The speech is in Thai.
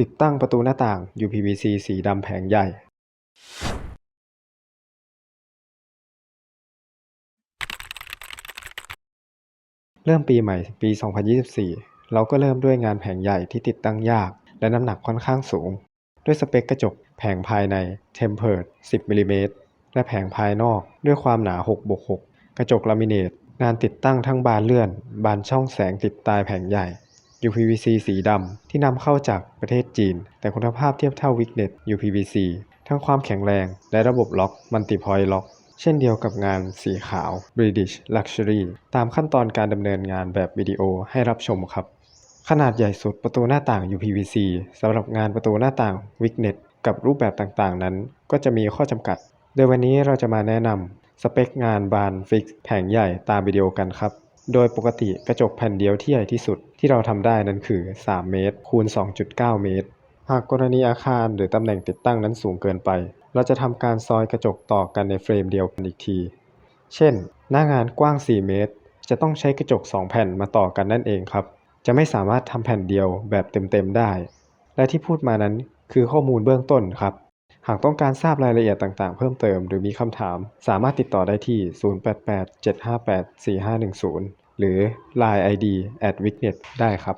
ติดตั้งประตูหน้าต่าง UPVC สีดำแผงใหญ่ เริ่มปีใหม่ปี 2024 เราก็เริ่มด้วยงานแผงใหญ่ที่ติดตั้งยาก และน้ำหนักค่อนข้างสูง ด้วยสเปคกระจกแผงภายใน Tempered 10มิลลิเมตรและแผงภายนอกด้วยความหนา6บวก6กระจกลามิเนตงานติดตั้งทั้งบานเลื่อน บานช่องแสงติดใต้แผงใหญ่ UPVC สีดำที่นำเข้าจากประเทศจีน แต่คุณภาพเทียบเท่า Wignet UPVC ทั้งความแข็งแรง และระบบล็อก Multi-point Lock เช่นเดียวกับงานสีขาว British Luxury ตามขั้นตอนการดำเนินงานแบบวิดีโอให้รับชมครับ ขนาดใหญ่สุดประตูหน้าต่าง UPVC สำหรับงานประตูหน้าต่าง Wignet กับรูปแบบต่างๆ นั้น ก็จะมีข้อจำกัด โดยวันนี้เราจะมาแนะนำสเปคงานบานฟิกแผงใหญ่ตามวิดีโอกันครับ โดยปกติกระจกแผ่นเดียวที่ใหญ่ที่สุดที่เราทำได้นั้นคือ 3 เมตร คูณ 2.9 เมตร หากกรณีอาคารหรือตำแหน่งติดตั้งนั้นสูงเกินไป เราจะทำการซอยกระจกต่อกันในเฟรมเดียวกันอีกที เช่น หน้างานกว้าง 4 เมตร จะต้องใช้กระจก 2 แผ่นมาต่อกันนั่นเองครับ จะไม่สามารถทำแผ่นเดียวแบบเต็มๆได้ และที่พูดมานั้นคือข้อมูลเบื้องต้นครับ หากต้องการทราบรายละเอียดต่างๆ เพิ่มเติมหรือมีคำถาม สามารถติดต่อได้ที่ 088 758 4510 หรือ Line ID at @wignet ได้ครับ